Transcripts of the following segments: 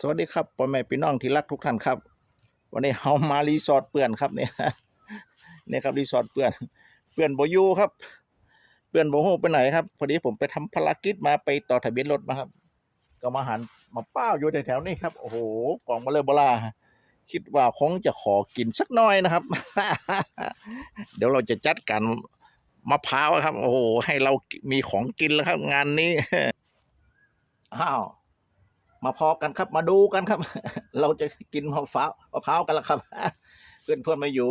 สวัสดีครับพ่อแม่พี่น้องที่รักทุกท่านครับ วันนี้เฮามารีสอร์ทเปื่อนครับเนี่ยเนี่ยครับรีสอร์ทเปื่อนเปื่อนบ่อยู่ครับ เปื่อนบ่ฮู้ไปไหนครับ พอดีผมไปทำภารกิจมาไปต่อทะเบียนรถมาครับ ก็มาหันมาเป้าอยู่แถวๆนี้ครับ โอ้โหกล่องมาเลยบลาคิดว่าคงจะขอกินสักน่อยนะครับ เดี๋ยวเราจะจัดการมะพร้าวครับ โอ้โหให้เรามีของกินแล้วครับ งานนี้อ้าว มาพอกันครับ มาดูกันครับ เราจะกินมะพร้าวมะพร้าวกันละครับ เพื่อนเพื่อนไม่อยู่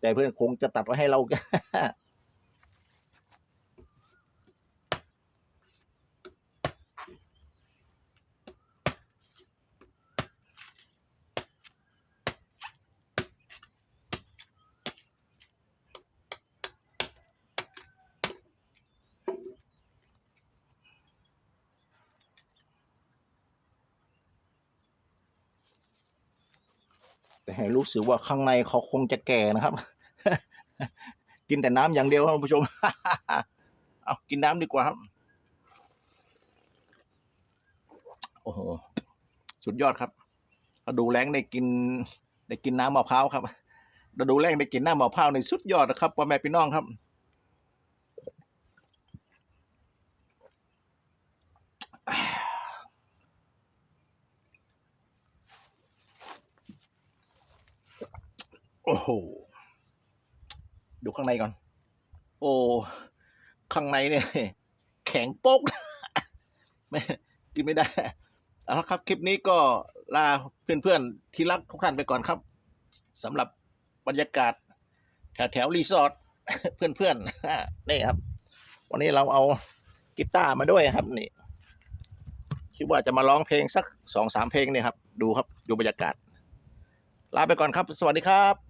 แต่เพื่อนคงจะตัดไว้ให้เรา แต่ให้รู้สึกว่าข้างในเขาคงจะแก่นะครับ กินแต่น้ำอย่างเดียวครับคุณผู้ชม เอากินน้ำดีกว่าครับ โอ้โห สุดยอดครับถ้าดูแรงได้กินได้กินน้ำมะพร้าวครับถ้าดูแรงได้กินน้ำมะพร้าวในสุดยอดนะครับพ่อแม่พี่น้องครับ โอ้โห ดูข้างในก่อน โอ้ ข้างในเนี่ย แข็งโป๊กไม่กินไม่ได้เอาละครับคลิปนี้ก็ลาเพื่อนๆ ที่รักทุกท่านไปก่อนครับสำหรับบรรยากาศ แถวแถวๆรีสอร์ทเพื่อนๆนี่ครับ วันนี้เราเอากีตาร์มาด้วยครับนี่คิดว่าจะมาร้องเพลงสักสองสามเพลงเนี่ยครับ ดูครับ ดูบรรยากาศ ลาไปก่อนครับ สวัสดีครับ